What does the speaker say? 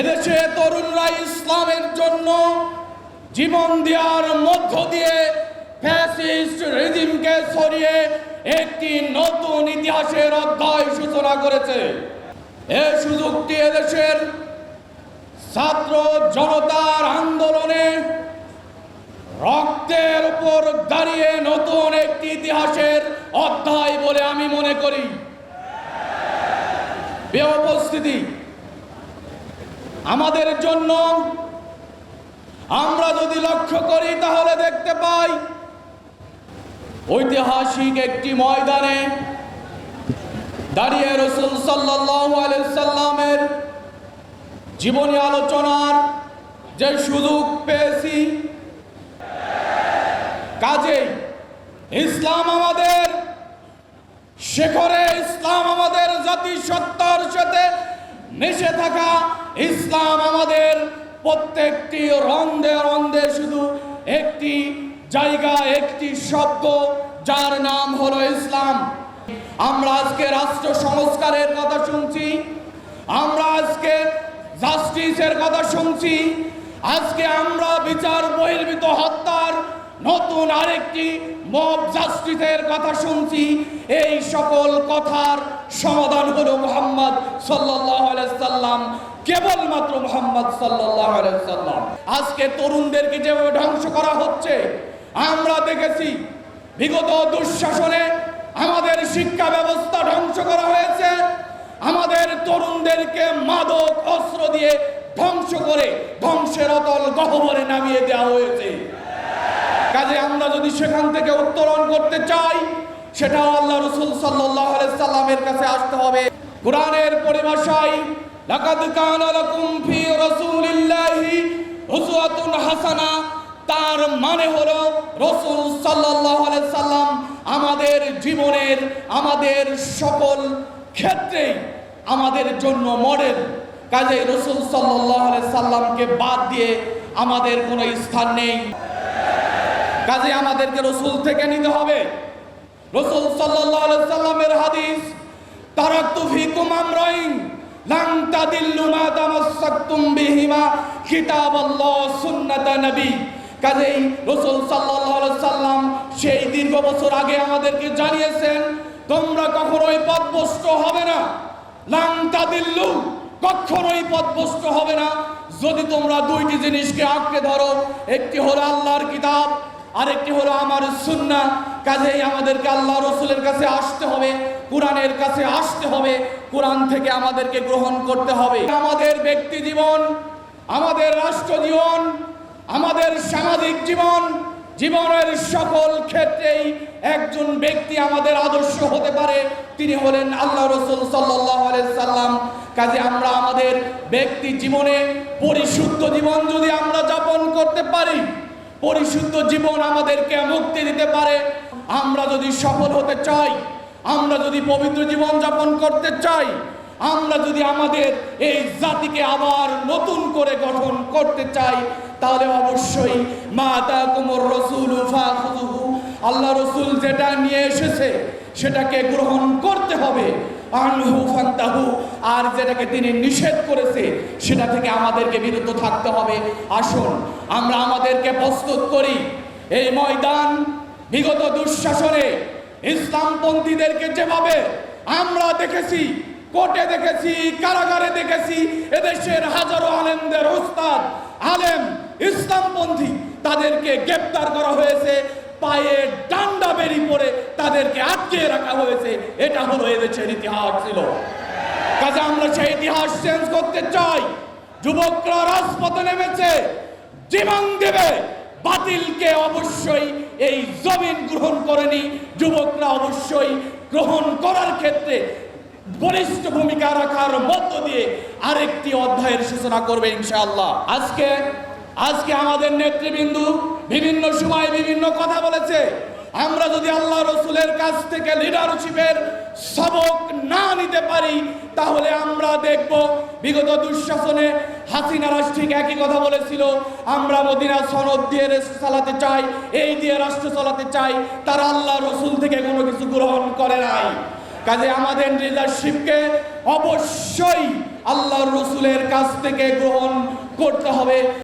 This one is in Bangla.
এদেশে তরুণরা ইসলামের জন্য জীবন দেওয়ার মধ্য দিয়ে ফ্যাসিস্ট রেজিমকে সরিয়ে একটি নতুন ইতিহাসের অধ্যায় সূচনা করেছে। এই সুযোগটি এদেশের ছাত্র জনতার আন্দোলনে রক্তের উপর দাঁড়িয়ে নতুন একটি ইতিহাসের অধ্যায় বলে আমি মনে করি। উপস্থিতি আমাদের জন্য। আমরা যদি লক্ষ্য করি, তাহলে দেখতে পাই, ঐতিহাসিক একটি ময়দানে দাঁড়িয়ে রসুল সাল্লামের জীবনী আলোচনার যে সুযোগ পেয়েছি, কাজেই ইসলাম আমাদের, শেখরে ইসলাম আমাদের জাতিসত্তার সাথে মিশে থাকা ইসলাম আমাদের প্রত্যেকটি রন্ধে রন্ধে শুধু একটি জায়গা, একটি শব্দ, যার নাম হলো ইসলাম। আমরা আজকে রাষ্ট্র সংস্কারের কথা শুনছি, আমরা আজকে জাস্টিসের কথা শুনছি, আজকে আমরা বিচার বহির্ভূত হত্যার নতুন আরেকটি মব জাস্টিসের কথা শুনছি। এই সকল কথার সমাধান হলো মোহাম্মদ সাল্লাম, কেবলমাত্র মোহাম্মদ সাল্লাম। আজকে তরুণদেরকে যেভাবে ধ্বংস করা হচ্ছে, আমরা দেখেছি বিগত দুঃশাসনে আমাদের শিক্ষা ব্যবস্থা ধ্বংস করা হয়েছে। আমাদের তরুণদেরকে মাদক, অস্ত্র দিয়ে ধ্বংস করে ধ্বংসের অতল গহবরে নামিয়ে দেওয়া হয়েছে। কাজে আমরা যদি সেখান থেকে উত্তরণ করতে চাই সেটা আল্লাহ রসুল সাল্লাহ সাল্লামের কাছে আসতে হবে। কোরআনের পরিভাষায়, লাকাদ কানা লাকুম ফি রাসূলিল্লাহি উসওয়াতুন হাসানা। তার মানে হলো, রসুল আলাইহি সাল্লাম আমাদের জীবনের, আমাদের সকল ক্ষেত্রেই, আমাদের জন্য মডেল কাজে রসুল আলাইহি সাল্লামকে বাদ দিয়ে আমাদের কোনো স্থান নেই। কাজে আমাদেরকে রসুল থেকে নিতে হবে। রসুল সাল্লামের হাদিস তারাকতু ফিকুম আমরাইন লান তাদিল্লু মা তামাসসাকতুম বিহিমা, কিতাবাল্লাহ সুন্নাত নবী। কাজেই রসুল সাল্লাল্লাহু সাল্লাম সেই দীর্ঘ বছর আগে আমাদেরকে জানিয়েছেন, তোমরা কখনোই পথভ্রষ্ট হবে না। লান তাদিল্লু, কখনোই পথভ্রষ্ট হবে না। যদি তোমরা দুইটি জিনিসকে আঁকড়ে ধরো, একটি হলো আল্লাহর কিতাব আরেকটি হলো আমার সুন্না কাজেই আমাদেরকে আল্লাহ রসুলের কাছে আসতে হবে, কোরআনের কাছে আসতে হবে, কোরআন থেকে আমাদেরকে গ্রহণ করতে হবে। আমাদের ব্যক্তি জীবন, আমাদের রাষ্ট্র জীবন, আমাদের সামাজিক জীবন, জীবনের সকল ক্ষেত্রেই একজন ব্যক্তি আমাদের আদর্শ হতে পারে। তিনি হলেন আল্লাহ রসুল সাল্লাম। কাজে আমরা আমাদের ব্যক্তি জীবনে পরিশুদ্ধ জীবন যদি আমরা যাপন করতে পারি পরিশুদ্ধ জীবন আমাদেরকে মুক্তি দিতে পারে। আমরা যদি সফল হতে চাই, আমরা যদি পবিত্র জীবন যাপন করতে চাই, আমরা যদি আমাদের এই জাতিকে আবার নতুন করে গঠন করতে চাই, তাহলে অবশ্যই মাতা কুমর রসুল আল্লাহ রসুল যেটা নিয়ে এসেছে, সেটাকে গ্রহণ করতে হবে। আর যেটাকে তিনি নিষেধ করেছে, সেটা থেকে আমাদেরকে বিরত থাকতে হবে। আসুন, আমরা আমাদেরকে প্রস্তুত করি। এই ময়দান বিগত দুঃশাসনে ইসলামপন্থীদেরকে যেভাবে আমরা দেখেছি, কোর্টে দেখেছি, কারাগারে দেখেছি, এদেশের হাজারো আলেমদের ওস্তাদ আলেম, ইসলামপন্থী, তাদেরকে গ্রেপ্তার করা হয়েছে, পায়ে ডান্ডা বেরি পড়ে তাদেরকে আটকে রাখা হয়েছে। এটা হলো এদেশের ইতিহাস ছিল। কাজে আমরা সেই ইতিহাস চেঞ্জ করতে চাই। যুবকরা রাজপথে নেমেছে। জীবন দেবে। বাতিলকে অবশ্যই এই জমিন গ্রহণ করেনি। যুবকরা অবশ্যই গ্রহণ করার ক্ষেত্রে বলিষ্ঠ ভূমিকা রাখার মধ্য দিয়ে আরেকটি অধ্যায়ের সূচনা করবে ইনশাআল্লাহ। আজকে আজকে আমাদের নেতৃবৃন্দ বিভিন্ন সময় বিভিন্ন কথা বলেছে। আমরা যদি আল্লাহ রসুলের কাছ থেকে লিডারশিপের সবক না নিতে পারি, তাহলে আমরা দেখব বিগত দুঃশাসনে হাসিনা রাষ্ট্র ঠিক একই কথা বলেছিল, আমরা মদিনা সনদ দিয়ে চালাতে চাই, এই দিয়ে রাষ্ট্র চালাতে চাই, তারা আল্লাহ রসুল থেকে কোনো কিছু গ্রহণ করে নাই। কাজে আমাদের লিডারশিপকে অবশ্যই আল্লাহর রসুলের কাছ থেকে গ্রহণ করতে হবে।